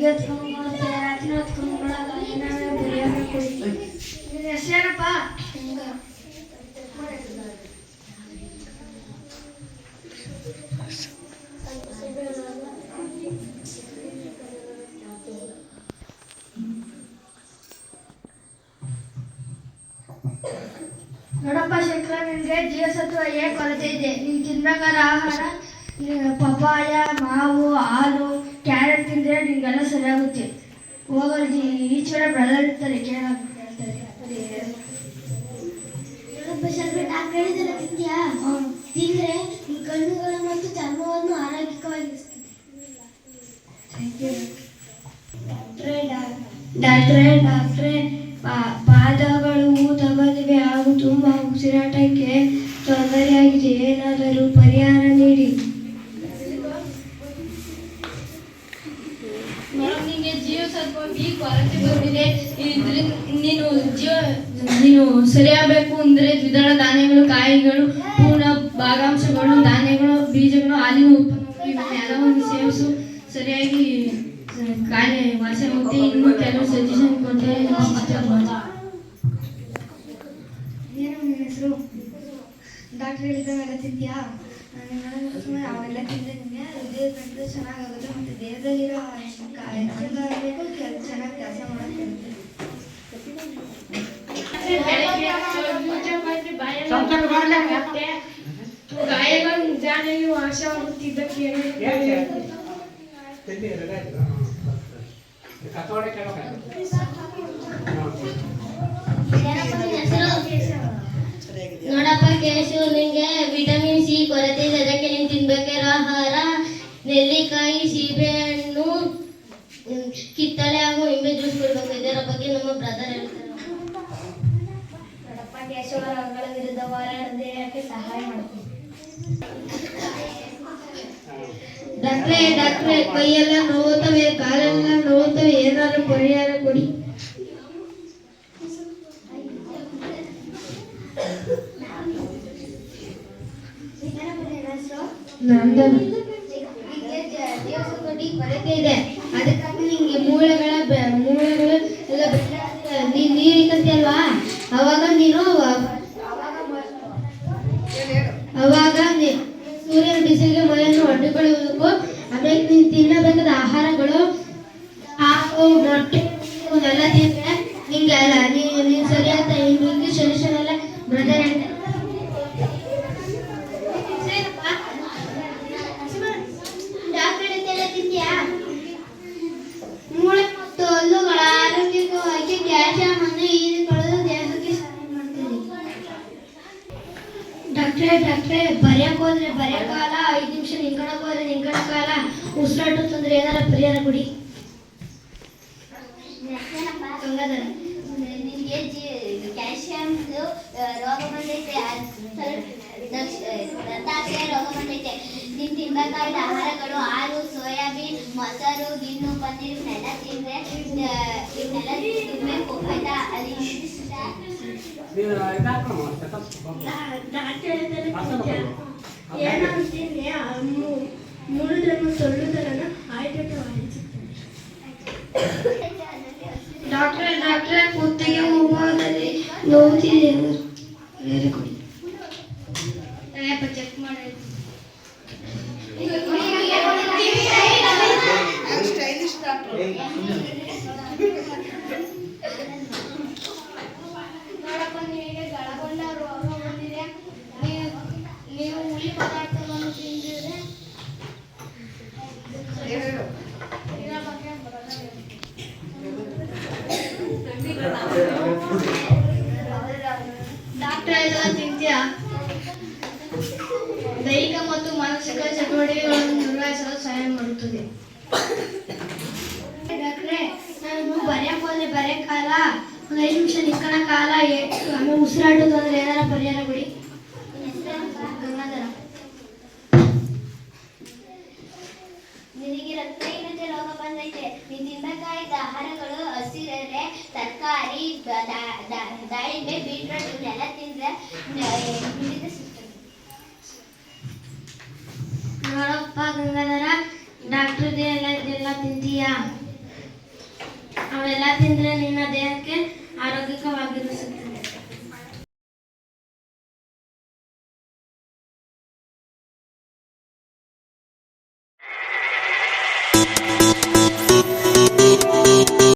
ಡಾಕ್ಟ್ರೇ ಡಾಕ್ಟ್ರೇ ನಂಗೆ ಬೆಳಗ್ಗೆ ಹೊತ್ಕೊಂಡು ಕೊಡುತ್ತೆ ರಾತ್ರಿ ಹೊತ್ಕೊಂಡು ಕೊಡಲ್ಲ ಏನಾದ್ರು ಪರಿಹಾರ ಕೊಡಿ ನಿನ್ನ ಹೆಸರೇನಪ್ಪ ನೋಡಪ್ಪ ಶಂಕರ ನಿನಗೆ ಜೀವಸತ್ವ ಎ ಕೊರತೆ ಇದೆ ನೀನು ತಿನ್ನಬೇಕಾದ ಆಹಾರ ನೀನು ಪಪಾಯ ಮಾವು ಹಾಲು ಕ್ಯಾರೆಟ್ ತಿಂದರೆ ನಿನಗೆಲ್ಲ ಸರಿಯಾಗುತ್ತೆ. ಹೋಗೋದು ಈಚೆಡೆ ಬ್ರದರ್ ಇರ್ತಾರೆ ಶಂಕರ ಡಾಕ್ಟರ್ ಹೇಳಿದಲ್ಲ ತಿಂತ್ಯಾ? ತಿಂದ್ರೆ ಕಣ್ಣುಗಳು ಮತ್ತು ಚರ್ಮವನ್ನು ಆರೋಗ್ಯವಾಗಿರಿಸ್ತದೆ ಡಾಕ್ಟ್ರೇ ಡಾಕ್ಟ್ರೇ ಡಾಕ್ಟ್ರೇ ಪಾ- ಸರಿಯಾಗಬೇಕು ಅಂದರೆ ದ್ವಿದಳ ಧಾನ್ಯಗಳು ಕಾಯಿಗಳು ಪೂರ್ಣ ಭಾಗಾಂಶಗಳು ಧಾನ್ಯಗಳು ಬೀಜಗಳು ಹಾಲಿನ ಉತ್ಪನ್ನಗಳು ಇವನ್ನೆಲ್ಲವನ್ನು ಸೇವಿಸು ಸರಿಯಾಗಿ ಕಾಯಿಲೆ ವಾಸಿ ಆಗುತ್ತೆ ಇನ್ನು ಕೆಲವು ಸಜೆಷನ್ ಕೊಟ್ಟರೆ ಸಿಸ್ಟರ್ ಮಾಡಿ ಏನು ನಿನ್ನ ಹೆಸರು ಡಾಕ್ಟರ್ ಹೇಳಿದಾಗ ತಿಂತೀಯಾ ಸುಮ್ಮನೆ ಅವೆಲ್ಲ ತಿಂದರೆ ನಿಮಗೆ ಹೃದಯ ಕಂಡು ಚೆನ್ನಾಗಾಗುತ್ತೆ ಮತ್ತು ದೇಹದಲ್ಲಿರೋ ಹೆಚ್ಚಿನಬೇಕು ಚೆನ್ನಾಗಿ ಕೆಲಸ ಮಾಡೋಕ್ಕೆ ಗಾಯಗಳು ನಿಜಾನೆಯೂ ವಾಸವಾಗುತ್ತಿದ್ದಕ್ಕೆ ಏನಪ್ಪ ನಿನ್ ಹೆಸರು ನೋಡಪ್ಪ ಕೇಶವ್ ನಿಂಗೆ ವಿಟಮಿನ್ ಸಿ ಕೊರತೆ ಇದೆ ಅದಕ್ಕೆ ನೀನು ತಿನ್ಬೇಕಾಗಿರೋ ಆಹಾರ ನೆಲ್ಲಿಕಾಯಿ ಸೀಬೆಹಣ್ಣು ನೋಡಪ್ಪ ಕೇಶವ ರೋಗಗಳ ವಿರುದ್ಧ ಹೋರಾಡದೆ ಯಾಕೆ ಸಹಾಯ ಮಾಡ್ತೀನಿ ಡಾಕ್ಟ್ರೇ ಡಾಕ್ಟ್ರೇ ಕೈಯೆಲ್ಲ ನೋವುತ್ತವೆ ಕಾಲೆಲ್ಲ ನೋವುತ್ತವೆ ಏನಾದ್ರು ಪರಿಹಾರ ಕೊಡಿ ನಂದನ ಜೀವಸತ್ವಡಿ ಕೊರತೆ ಇದೆ ಅದಕ್ಕಾಗಿ ನಿಂಗೆ ಮೂಳೆಗಳ ಬೆ- ಮೂಳೆಗಳು ಸೂರ್ಯನ ಬಿಸಿಲಿಗೆ ಮಳೆಯನ್ನು ಅಡ್ಡಿಕೊಳ್ಳುವುದಕ್ಕೂ ಆಮೇಲೆ ತಿನ್ನಬೇಕಾದ ಆಹಾರಗಳು ಹಾಕು ಡಾಕ್ಟ್ರೇ ಡಾಕ್ಟ್ರೇ ಬರ್ಯಕ್ ಹೋದ್ರೆ ಬರ್ಯಕ್ ಕಾಲ, ಐದು ನಿಮಿಷ ನಿಂತ್ಕೊಳಕ್ ಹೋದ್ರೆ ನಿಂತ್ಕೊಳಕ್ ಕಾಲ ಉಸಿರಾಟ ತೊಂದ್ರೆ ಏನಾರ ಪರಿಹಾರ ಕೊಡಿ. ನಿಮಗೆ ಕ್ಯಾಲ್ಸಿಯಂ ರೋಗ ಬಂದೈತೆ ರೋಗ ಬಂದೈತೆ. ತಿನ್ಬೇಕಾದ ಆಹಾರಗಳು, ಹಾಲು, ಸೋಯಾಬೀನ್, ಮೊಸರು, ಗಿಣ್ಣು, ಪನ್ನೀರ್ ಇವನ್ನೆಲ್ಲ ತಿಂದ್ರೆ ಇವನ್ನೆಲ್ಲ ತಿನ್ಬೇಕು, ಆಯ್ತಾ? ಅಲ್ಲಿ ಡಾಕ್ಟರ್ ಏನಾದ್ರು ತಿನ್ನಿ ಮುರಿದ್ರನ್ನು ಸೊಳ್ಳುದರನ್ನು ಆಯ್ತು ಡಾಕ್ಟ್ರೇ ಡಾಕ್ಟ್ರೇ ಕುತ್ತಿಗೆ ಮುಂಭಾಗದಲ್ಲಿ ನೋವುತ್ತಿದೆ ಬೇರೆ ಕೊಡಿ ಚೆಕ್ ಮಾಡಿ ನೋಡಪ್ಪ ಚಟುವಟಿಕೆಗಳನ್ನು ನಿರ್ವಹಿಸಲು ಸಹಾಯ ಮಾಡುತ್ತದೆ. ನಾನು ಬರೆಯಕ್ಕೆ ಹೋದ್ರೆ ಬರೆಯಕ್ಕಾಲ ಒಂದು ಐದು ನಿಮಿಷ ನಿಂತ್ಕೊಳ ಕಾಲ ಆಮೇಲೆ ಉಸಿರಾಟದ ಅಂದ್ರೆ ಏನಾರ ಪರಿಹಾರ ಕೊಡಿ. ನಿನಗೆ ರಕ್ತಹೀನತೆ ರೋಗ ಬಂದೈತೆ. ನಿನ್ನಿಂದ ಕಾಯ್ದ ಆಹಾರಗಳು ಹಸಿರೆಲೆ ತರಕಾರಿ ದಾಳಿಂಬೆ, ಬೀಟ್ರೋಟ್ ಇವನ್ನೆಲ್ಲ ತಿಂದ್ರೆ ಅಪ್ಪ ಗಂಗಾಧರ ಡಾಕ್ಟರ್ ಎಲ್ಲ ಇದೆಲ್ಲ ತಿಂತೀಯಾ? ಅವೆಲ್ಲ ತಿಂದ್ರೆ ನಿನ್ನ ದೇಹಕ್ಕೆ ಆರೋಗ್ಯಕವಾಗಿರುತ್ತೆ